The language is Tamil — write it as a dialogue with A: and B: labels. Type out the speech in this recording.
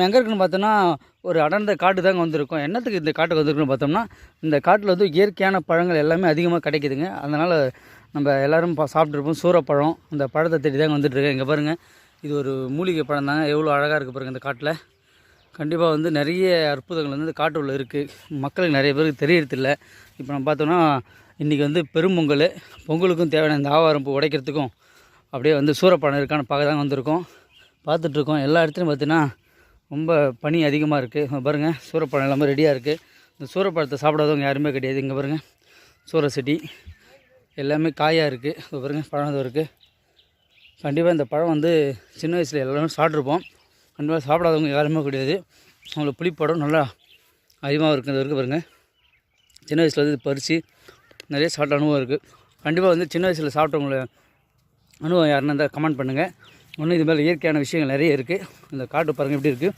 A: நம்ம எங்கே இருக்குன்னு பார்த்தோன்னா ஒரு அடர்ந்த காட்டு தாங்க வந்திருக்கோம். என்னத்துக்கு இந்த காட்டுக்கு வந்திருக்குன்னு பார்த்தோம்னா இந்த காட்டில் வந்து இயற்கையான பழங்கள் எல்லாமே அதிகமாக கிடைக்குதுங்க. அதனால் நம்ம எல்லோரும் பா சாப்பிட்ருப்போம் சூரப்பழம் அந்த பழத்தை தேடி தாங்க வந்துட்டுருக்கேன் இங்கே பாருங்கள் இது ஒரு மூலிகை பழம் தாங்க. எவ்வளோ அழகாக இருக்குது பாருங்கள் இந்த காட்டில். கண்டிப்பாக வந்து நிறைய அற்புதங்கள் வந்து இந்த காட்டுக்குள்ளே இருக்குது மக்களுக்கு நிறைய பேருக்கு தெரியறதில்ல இப்போ நம்ம பார்த்தோம்னா இன்றைக்கி வந்து பெரும்பொங்கல் பொங்கலுக்கும் தேவையான இந்த ஆவாரம் பூ உடைக்கிறதுக்கும் அப்படியே வந்து சூரப்பழம் இருக்கான்னு பார்க்க தாங்க வந்திருக்கோம். பார்த்துட்ருக்கோம் எல்லா இடத்துலையும் பார்த்தீங்கன்னா ரொம்ப பனி அதிகமாக இருக்குது பாருங்கள் சூரப்பழம் எல்லாமே ரெடியாக இருக்குது இந்த சூரப்பழத்தை சாப்பிடாதவங்க யாருமே கிடையாது. இங்கே பாருங்கள் சூர செடி எல்லாமே காயாக இருக்குது பாருங்கள் பழம் இருக்குது கண்டிப்பாக இந்த பழம் வந்து சின்ன வயசில் எல்லாருமே சாப்பிட்ருப்போம் கண்டிப்பாக சாப்பிடாதவங்க யாருமே கிடையாது. அவங்களுக்கு புளிப்படம் நல்லா அதிகமாக இருக்குது இருக்குது பாருங்கள் சின்ன வயசில் வந்து பறித்து நிறைய சாப்பிட்ட அனுபவம் இருக்குது கண்டிப்பாக வந்து சின்ன வயசில் சாப்பிட்டவங்கள அனுபவம் யாருன்னா இருந்தால் கமெண்ட் பண்ணுங்கள் இன்னும் இது மேலே இயற்கையான விஷயங்கள் நிறைய இருக்குது இந்த காட்டு பாருங்கள் எப்படி இருக்குது